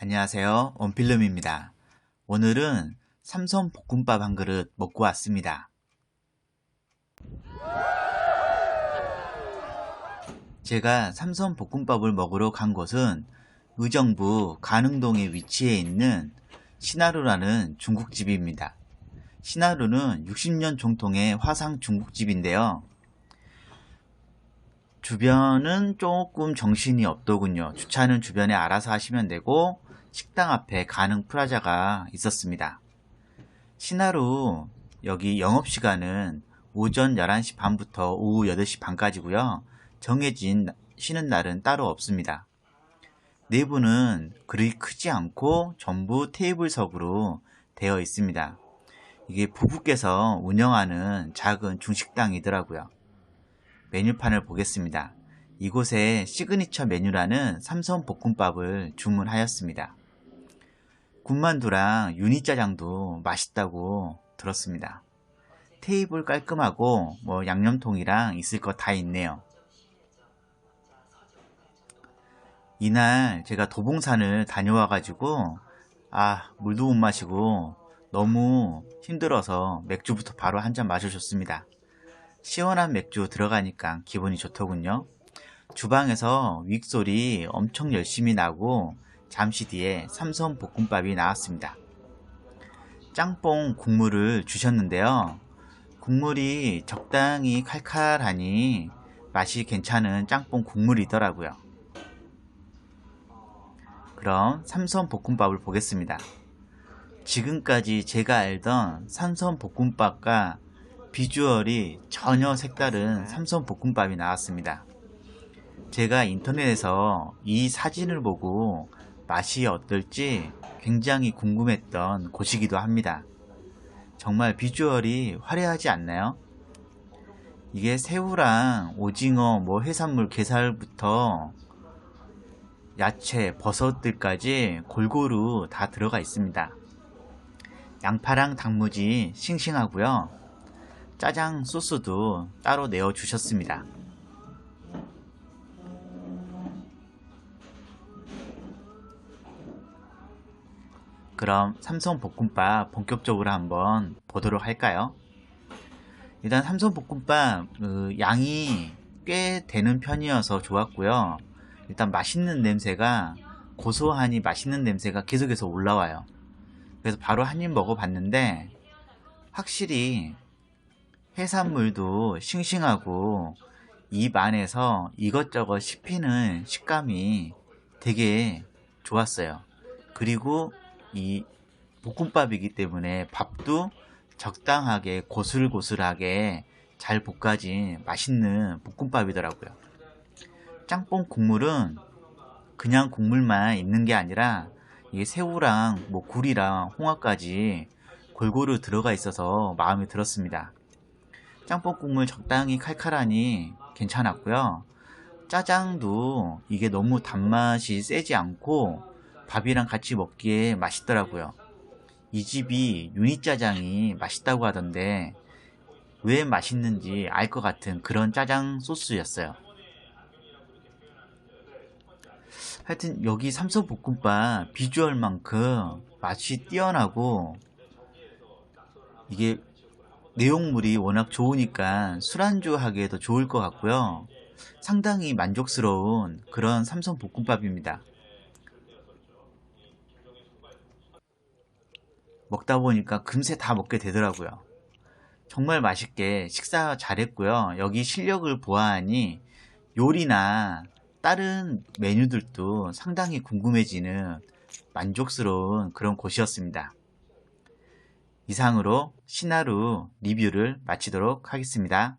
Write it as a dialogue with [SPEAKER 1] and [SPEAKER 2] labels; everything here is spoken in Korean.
[SPEAKER 1] 안녕하세요. 원필름입니다. 오늘은 삼선 볶음밥 한 그릇 먹고 왔습니다. 제가 삼선 볶음밥을 먹으러 간 곳은 의정부 가능동에 위치해 있는 시나루라는 중국집입니다. 시나루는 60년 정통의 화상 중국집인데요. 주변은 조금 정신이 없더군요. 주차는 주변에 알아서 하시면 되고 식당 앞에 가능 프라자가 있었습니다. 신하루 여기 영업시간은 오전 11시 반부터 오후 8시 반까지고요. 정해진 쉬는 날은 따로 없습니다. 내부는 그리 크지 않고 전부 테이블석으로 되어 있습니다. 이게 부부께서 운영하는 작은 중식당이더라고요. 메뉴판을 보겠습니다. 이곳에 시그니처 메뉴라는 삼선 볶음밥을 주문하였습니다. 군만두랑 유니짜장도 맛있다고 들었습니다. 테이블 깔끔하고 뭐 양념통이랑 있을 거 다 있네요. 이날 제가 도봉산을 다녀와가지고 아 물도 못 마시고 너무 힘들어서 맥주부터 바로 한 잔 마셔줬습니다. 시원한 맥주 들어가니까 기분이 좋더군요. 주방에서 윅 소리 엄청 열심히 나고 잠시 뒤에 삼선 볶음밥이 나왔습니다. 짬뽕 국물을 주셨는데요. 국물이 적당히 칼칼하니 맛이 괜찮은 짬뽕 국물이더라고요. 그럼 삼선 볶음밥을 보겠습니다. 지금까지 제가 알던 삼선 볶음밥과 비주얼이 전혀 색다른 삼선 볶음밥이 나왔습니다. 제가 인터넷에서 이 사진을 보고 맛이 어떨지 굉장히 궁금했던 곳이기도 합니다. 정말 비주얼이 화려하지 않나요? 이게 새우랑 오징어, 뭐 해산물, 게살부터 야채, 버섯들까지 골고루 다 들어가 있습니다. 양파랑 단무지 싱싱하고요. 짜장 소스도 따로 내어 주셨습니다. 그럼 삼성 볶음밥 본격적으로 한번 보도록 할까요? 일단 삼성 볶음밥 그 양이 꽤 되는 편이어서 좋았고요. 일단 맛있는 냄새가 고소하니 맛있는 냄새가 계속해서 올라와요. 그래서 바로 한 입 먹어봤는데 확실히 해산물도 싱싱하고 입 안에서 이것저것 씹히는 식감이 되게 좋았어요. 그리고 이 볶음밥이기 때문에 밥도 적당하게 고슬고슬하게 잘 볶아진 맛있는 볶음밥이더라고요. 짬뽕 국물은 그냥 국물만 있는 게 아니라 이게 새우랑 뭐 굴이랑 홍합까지 골고루 들어가 있어서 마음에 들었습니다. 짬뽕 국물 적당히 칼칼하니 괜찮았고요. 짜장도 이게 너무 단맛이 세지 않고 밥이랑 같이 먹기에 맛있더라고요. 이 집이 유니짜장이 맛있다고 하던데 왜 맛있는지 알 것 같은 그런 짜장 소스였어요. 하여튼 여기 삼선볶음밥 비주얼만큼 맛이 뛰어나고 이게 내용물이 워낙 좋으니까 술안주 하기에도 좋을 것 같고요. 상당히 만족스러운 그런 삼선 볶음밥입니다. 먹다 보니까 금세 다 먹게 되더라고요. 정말 맛있게 식사 잘했고요. 여기 실력을 보아하니 요리나 다른 메뉴들도 상당히 궁금해지는 만족스러운 그런 곳이었습니다. 이상으로 시나루 리뷰를 마치도록 하겠습니다.